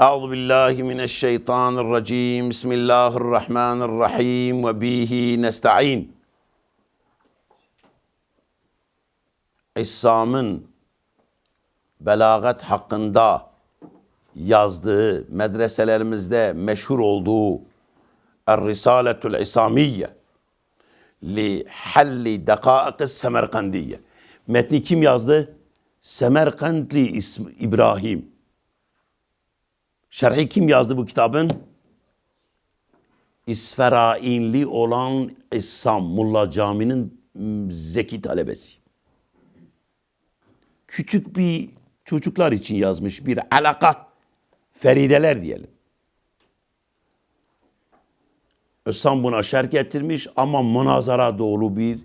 أعوذ بالله من الشيطان الرجيم بسم الله الرحمن الرحيم وبه نستعين İslam'ın belagat hakkında yazdığı, medreselerimizde meşhur olduğu Er-Risaletul İslamiyye li halli dakaik Semerkandiye. Metni kim yazdı? Semerkandli ismi İbrahim. Şerhi kim yazdı bu kitabın? İsferainli olan İssam Mulla Cami'nin zeki talebesi. Küçük bir çocuklar için yazmış bir alaka, ferideler diyelim. İssam buna şerh getirmiş ama münazara dolu bir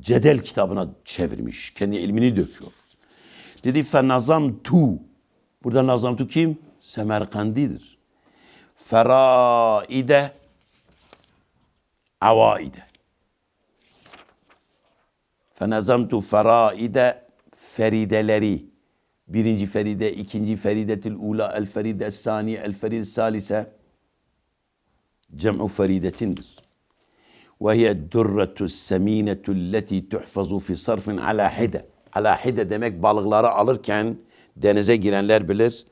cedel kitabına çevirmiş. Kendi ilmini döküyor. Dedi fenazam tu. Burada nazam tu kim? Semerkandidir. Feraide avaide. Fenazamtu feraide ferideleri. Birinci feride, ikinci feridetil ula, el feride sani, el feride salise. Cem'u feridetindir. Hiye durretu seminetu alleti tuhfazu fi sarfin ala hide. Ala hide demek balıkları alırken denize girenler bilir.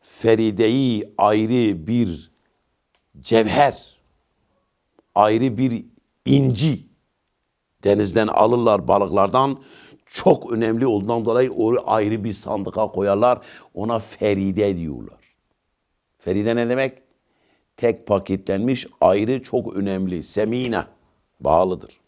Ferideyi ayrı bir cevher, ayrı bir inci denizden alırlar balıklardan. Çok önemli olduğundan dolayı onu ayrı bir sandıka koyarlar. Ona feride diyorlar. Feride ne demek? Tek paketlenmiş ayrı çok önemli. Semine bağlıdır.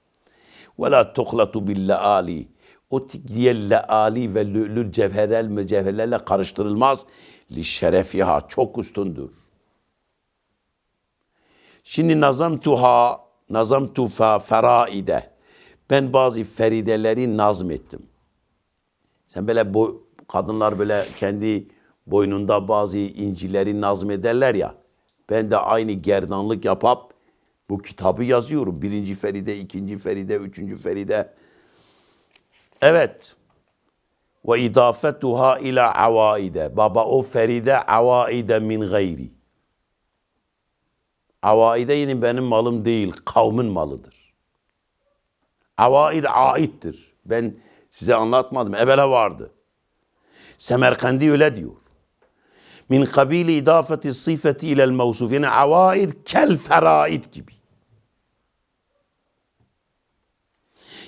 Ve la tuklatu billali. O diğer leali ve lülül cevherel mücevherlerle karıştırılmaz. Li şerefiha çok üstündür. Şimdi nazamtuha nazamtu fa feraide. Ben bazı ferideleri nazmettim. Sen böyle bu kadınlar böyle kendi boynunda bazı incileri nazmederler ya. Ben de aynı gerdanlık yapıp bu kitabı yazıyorum. Birinci feride, ikinci feride, üçüncü feride. Evet. Ve idafetuha ila avaide. Baba o feride avaide min gayri. Avaide yine benim malım değil, kavmin malıdır. Avaid aittir. Ben size anlatmadım. Evvela vardı. Semerkandi öyle diyor. Min kabili idafeti sıfeti ilel mevsuf. Yani avaid kel feraid gibi.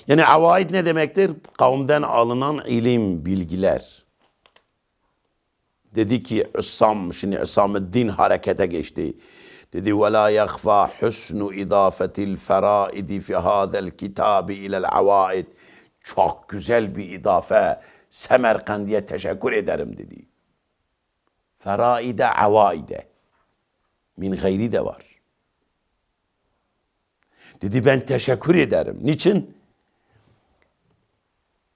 Yani avaid ne demektir? Kavimden alınan ilim, bilgiler. Dedi ki İssam, şimdi İslam'ın harekete geçti. Dedi la yakhfa husnu idafetil feraidi fi hadel kitabi ilel avaid. Çok güzel bir idafe. Semerkandi'ye teşekkür ederim dedi. Feraide avaide. Min gayri de var. Dedi ben teşekkür ederim. Niçin?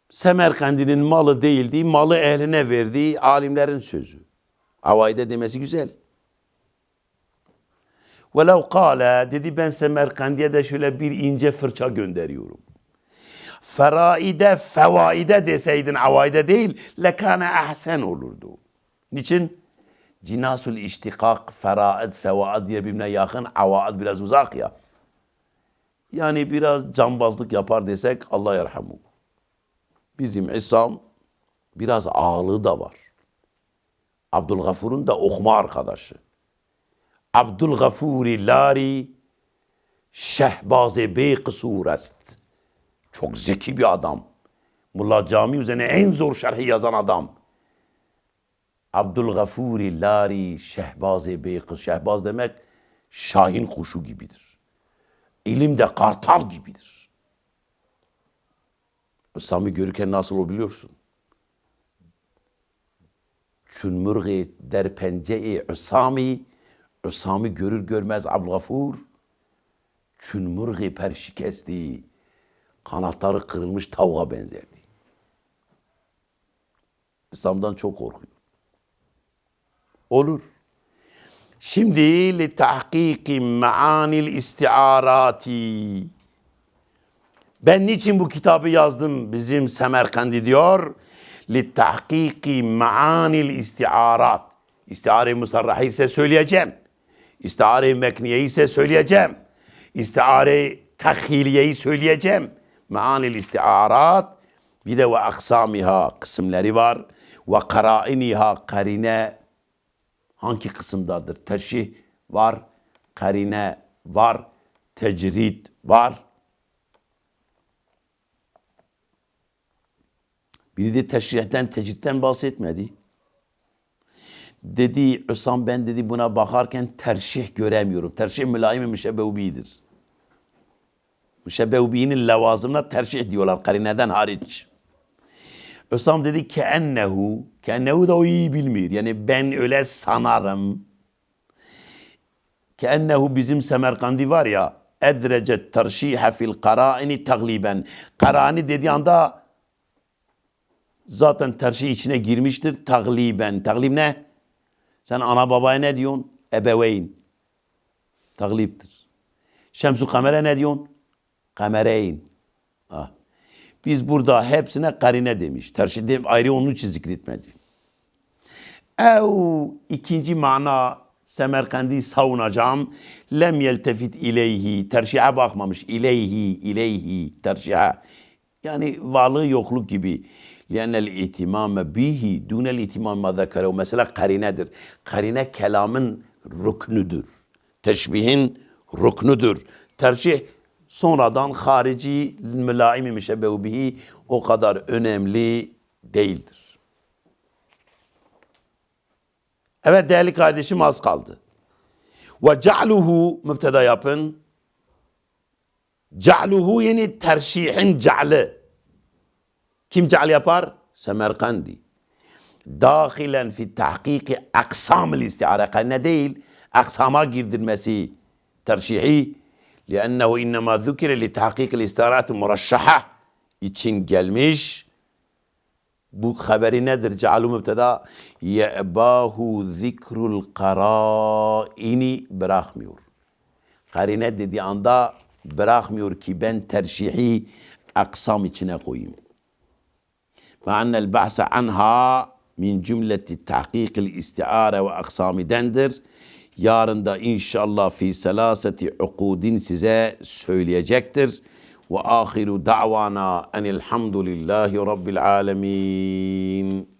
Semerkandi'nin malı değildi, malı ehline verdiği alimlerin sözü. Avaide demesi güzel. Velev kâle dedi ben Semerkandi'ye de şöyle bir ince fırça gönderiyorum. Feraide fevaide deseydin avaide değil lekane ahsen olurdu. Niçin? Cinasul iştikak, feraid, fevaid diye birbirine yakın, avaid biraz uzak ya. Yani biraz cambazlık yapar desek Allah yarhamu. Bizim İslam biraz ağırlığı da var. Abdülgafur'un da okuma arkadaşı. Abdülgafuri Lari Şehbaz-ı Beykısur est. Çok zeki bir adam. Mulla Cami üzerine en zor şerhi yazan adam. Abdülgafuri Lari Şehbaz-ı Beykıs. Şehbaz demek şahin kuşu gibidir. İlim de kartal gibidir. Sami görürken nasıl o biliyorsun? Çünmürgü der pence-i Üsami Üsami görür görmez Abdülgafur Çünmürgü per şikesti kanatları kırılmış tavuğa benzerdi. İslam'dan çok korkuyor. Olur. Şimdi li tahkiki maanil istiarati. Ben niçin bu kitabı yazdım bizim Semerkandi diyor? لِتَحْقِيقِ مَعَانِ الْاِسْتِعَارَاتِ İstiare-i musarrahi ise söyleyeceğim. İstiare-i mekniyeyi ise söyleyeceğim. İstiare-i tahhiliyeyi söyleyeceğim. Maanil istiarat bir de ve aksamiha kısımları var. Ve karainiha karine hangi kısımdadır? Teşih var, karine var, tecrid var. Biri de teşrihten, tecritten bahsetmedi. Dedi Hüsam ben dedi buna bakarken terşih göremiyorum. Terşih mülayim müşebbevidir. Müşebbevbinin levazımına terşih diyorlar karineden hariç. Hüsam dedi ki ennehu, ki ennehu da o iyi bilmiyor. Yani ben öyle sanarım. Ki ennehu bizim Semerkandi var ya, edrecet terşihe fil karaini tagliben. Karani dediği anda zaten terşih içine girmiştir tagliben. Taglib ne? Sen ana babaya ne diyorsun? Ebeveyn. Tagliptir. Şemsu kamere ne diyorsun? Kamereyn. Ah. Biz burada hepsine karine demiş. Terşide ayrı onun için zikretmedi. Ev ikinci mana Semerkandi savunacağım. Lem yeltefit ileyhi. Terşihe bakmamış. İleyhi, ileyhi. Terşihe. Yani varlığı yokluk gibi. Lennel ihtimame bihi dunel ihtimame zekerev. Mesela karinedir. Karine kelamın ruknudur. Teşbihin ruknudur. Terşih sonradan harici mülaimi müşebbehu bihi o kadar önemli değildir. Evet değerli kardeşim az kaldı. Ve ce'luhu mübteda yapın. Ce'luhu yani terşihin ce'li. Kim ce'l yapar? Semerkandi. Dahilen fi tahkiki aksamil istiare. Ne değil, aksama girdirmesi terşihi لأنه إنما ذكر لتحقيق الاستعارات المرشحة için gelmiş. Bu haberi nedir? Cealu mübteda ye'bahu zikrul karaini bırakmıyor. Karine dediği anda bırakmıyor ki ben terşihi aksam içine koyayım. فأن البحث عنها من جملة تحقيق الاستعارة وأقسام دندر يارن دا إن شاء الله في سلاسة عقود سزاء سوليجكتر وآخر دعوانا أن الحمد لله رب العالمين.